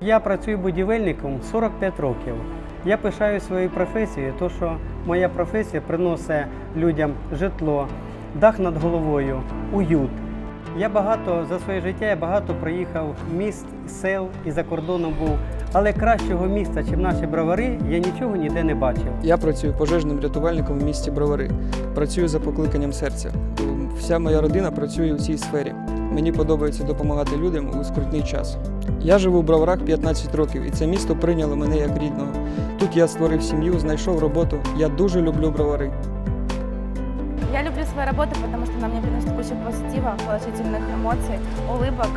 Я працюю будівельником 45 років. Я пишаю своєю професією, то що моя професія приносить людям житло, дах над головою, уют. Я багато за своє життя я багато проїхав міст, сел і за кордоном був. Але кращого міста, ніж наші бровари, я нічого ніде не бачив. Я працюю пожежним рятувальником в місті Бровари. Працюю за покликанням серця. Вся моя родина працює у цій сфері. Мені подобається допомагати людям у скрутний час. Я живу в Броварах 15 років, і це місто прийняло мене як рідного. Тут я створив сім'ю, знайшов роботу. Я дуже люблю бровари. Я люблю свою работу, потому что она мне приносит кучу позитива, положительных эмоций, улыбок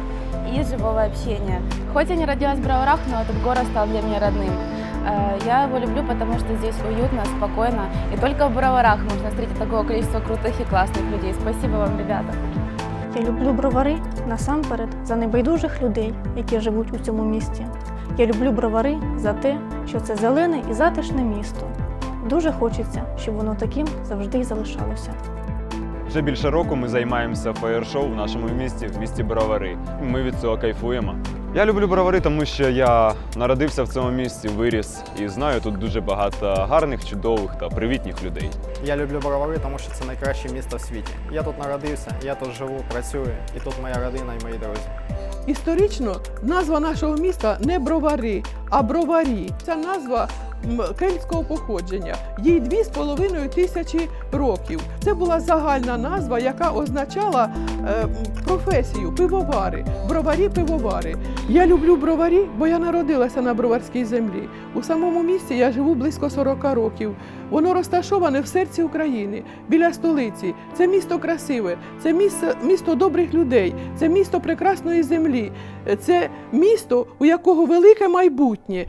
и живого общения. Хоть я не родилась в Броварах, но этот город стал для меня родным. Э, Я его люблю, потому что здесь уютно, спокойно. И только в Броварах можно встретить такое количество крутых и классных людей. Спасибо вам, ребята. Я люблю бровари насамперед за небайдужих людей, які живуть у цьому місті. Я люблю бровари за те, що це зелене і затишне місто. Дуже хочеться, щоб воно таким завжди й залишалося. Вже більше року ми займаємося фаєр-шоу в нашому місті, в місті Бровари. Ми від цього кайфуємо. Я люблю Бровари, тому що я народився в цьому місці, виріс і знаю тут дуже багато гарних, чудових та привітних людей. Я люблю Бровари, тому що це найкраще місто в світі. Я тут народився, я тут живу, працюю, і тут моя родина і мої друзі. Історично назва нашого міста не бровари, а броварі. Ця назва кельтського походження. Їй дві з половиною тисячі років. Це була загальна назва, яка означала е, професію пивовари, броварі пивовари. Я люблю броварі, бо я народилася на броварській землі. У самому місті я живу близько 40 років. Воно розташоване в серці України, біля столиці. Це місто красиве, це місто, місто добрих людей, це місто прекрасної землі, це місто, у якого велике майбутнє.